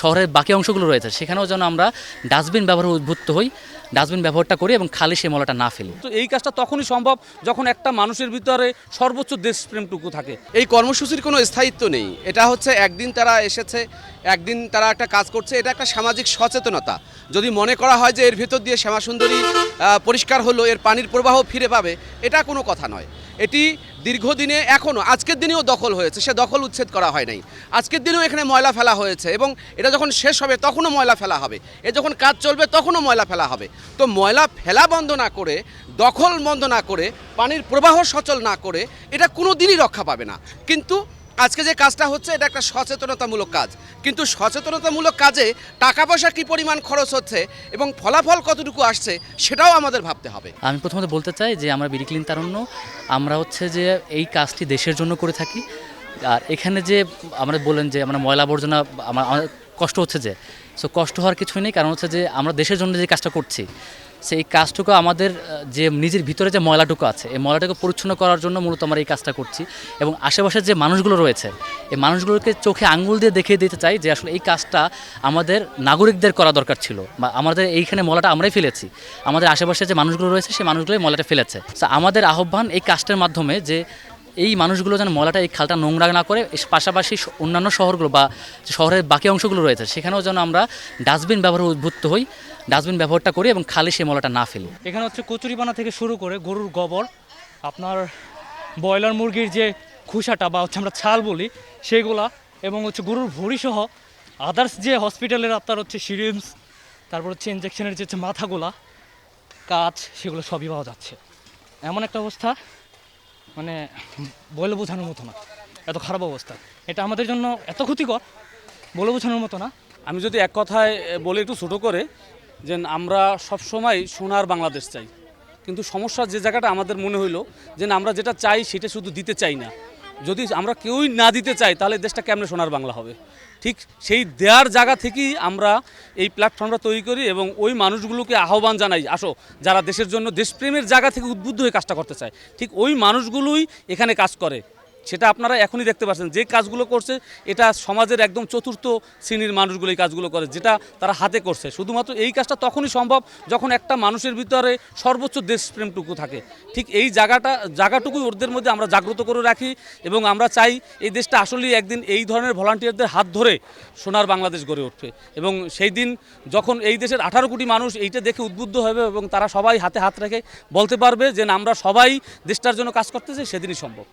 শহরের বাকি অংশগুলো রয়েছে সেখানেও যেন আমরা ডাস্টবিন ব্যবহারে উদ্বুদ্ধ হই ডাস্টবিন ব্যবহারটা করি এবং খালি সেই ময়লাটা না ফেলি। তো এই কাজটা তখনই সম্ভব যখন একটা মানুষের ভিতরে সর্বোচ্চ দেশপ্রেমটুকু থাকে। এই কর্মসূচির কোনো স্থায়িত্ব নেই। এটা হচ্ছে একদিন তারা এসেছে একদিন তারা একটা কাজ করছে এটা একটা সামাজিক সচেতনতা। যদি মনে করা হয় যে এর ভেতর দিয়ে শ্যামাসুন্দরী পরিষ্কার হলো এর পানির প্রবাহ ফিরে পাবে এটা কোনো কথা নয়। এটি দীর্ঘদিনে এখনও আজকের দিনেও দখল হয়েছে, সে দখল উচ্ছেদ করা হয় নাই। আজকের দিনেও এখানে ময়লা ফেলা হয়েছে এবং এটা যখন শেষ হবে তখনও ময়লা ফেলা হবে। এ যখন কাজ চলবে তখনও ময়লা ফেলা হবে। তো ময়লা ফেলা বন্ধ না করে, দখল বন্ধ না করে, পানির প্রবাহ সচল না করে, এটা কোনো দিনই রক্ষা পাবে না। কিন্তু আজকে যে কাজটা হচ্ছে, এটা একটা সচেতনতামূলক কাজ। কিন্তু সচেতনতামূলক কাজে টাকা পয়সা কী পরিমাণ খরচ হচ্ছে এবং ফলাফল কতটুকু আসছে, সেটাও আমাদের ভাবতে হবে। আমি প্রথমত বলতে চাই যে, আমরা বিরিক্লিন তারণ্য আমরা হচ্ছে যে, এই কাজটি দেশের জন্য করে থাকি। আর এখানে যে, আমরা বলেন যে, আমরা ময়লা আবর্জনা, আমার কষ্ট হচ্ছে যে সো কষ্ট হওয়ার কিছুই নেই, কারণ হচ্ছে যে আমরা দেশের জন্য যে কাজটা করছি, সেই কাজটুকু আমাদের যে নিজের ভিতরে যে ময়লাটুকু আছে, এই ময়লাটাকে পরিচ্ছন্ন করার জন্য মূলত আমরা এই কাজটা করছি এবং আশেপাশের যে মানুষগুলো রয়েছে, এই মানুষগুলোকে চোখে আঙ্গুল দিয়ে দেখিয়ে দিতে চাই যে আসলে এই কাজটা আমাদের নাগরিকদের করা দরকার ছিল বা আমাদের এইখানে ময়লাটা আমরাই ফেলেছি। আমাদের আশেপাশে যে মানুষগুলো রয়েছে, সেই মানুষগুলোই ময়লাটা ফেলেছে। আমাদের আহ্বান এই কাজটার মাধ্যমে যে এই মানুষগুলো যেন ময়লাটা এই খালটা নোংরা না করে পাশাপাশি অন্যান্য শহরগুলো বা শহরের বাকি অংশগুলো রয়েছে, সেখানেও যেন আমরা ডাস্টবিন ব্যবহার উদ্বুদ্ধ হই, ডাস্টবিন ব্যবহারটা করি এবং খালি সেই ময়লাটা না ফেলি। এখানে হচ্ছে কচুরিপানা থেকে শুরু করে গরুর গোবর, আপনার ব্রয়লার মুরগির যে খুসাটা বা হচ্ছে আমরা ছাল বলি, সেগুলা এবং হচ্ছে গরুর ভুঁড়ি সহ আদার্স যে হসপিটালের আপনার হচ্ছে সিরিঞ্জ তারপর হচ্ছে ইঞ্জেকশনের যে হচ্ছে মাথাগুলা কাজ সেগুলো সবই পাওয়া যাচ্ছে। এমন একটা অবস্থা। মানে বলে বোঝানোর মতো না। এত খারাপ অবস্থা। এটা আমাদের জন্য এত ক্ষতিকর, বলে বোঝানোর মতো না। আমি যদি এক কথায় বলে একটু ছোটো করে, যে আমরা সবসময় সোনার বাংলাদেশ চাই। কিন্তু সমস্যা যে জায়গাটা আমাদের মনে হইল, যে আমরা যেটা চাই সেটা শুধু দিতে চাই না। যদি আমরা কেউই না দিতে চাই, তাহলে দেশটা কেমনে সোনার বাংলা হবে? ঠিক সেই দেয়ার জায়গা থেকেই আমরা এই প্ল্যাটফর্মটা তৈরি করি এবং ওই মানুষগুলোকে আহ্বান জানাই, আসো, যারা দেশের জন্য দেশপ্রেমের জায়গা থেকে উদ্বুদ্ধ হয়ে কাজটা করতে চায়, ঠিক ওই মানুষগুলোই এখানে কাজ করে। সেটা আপনারা এখনই দেখতে পাচ্ছেন। যে কাজগুলো করছে, এটা সমাজের একদম চতুর্থ শ্রেণির মানুষগুলো এই কাজগুলো করে, যেটা তারা হাতে করছে। শুধুমাত্র এই কাজটা তখনই সম্ভব যখন একটা মানুষের ভিতরে সর্বোচ্চ দেশপ্রেমটুকু থাকে। ঠিক এই জায়গাটা, জায়গাটুকুই ওদের মধ্যে আমরা জাগ্রত করে রাখি এবং আমরা চাই এই দেশটা আসলেই একদিন এই ধরনের ভলান্টিয়ারদের হাত ধরে সোনার বাংলাদেশ গড়ে উঠবে। এবং সেই দিন যখন এই দেশের আঠারো কোটি মানুষ এইটা দেখে উদ্বুদ্ধ হবে এবং তারা সবাই হাতে হাত রেখে বলতে পারবে যে আমরা সবাই দেশটার জন্য কাজ করতেছি, সেদিনই সম্ভব।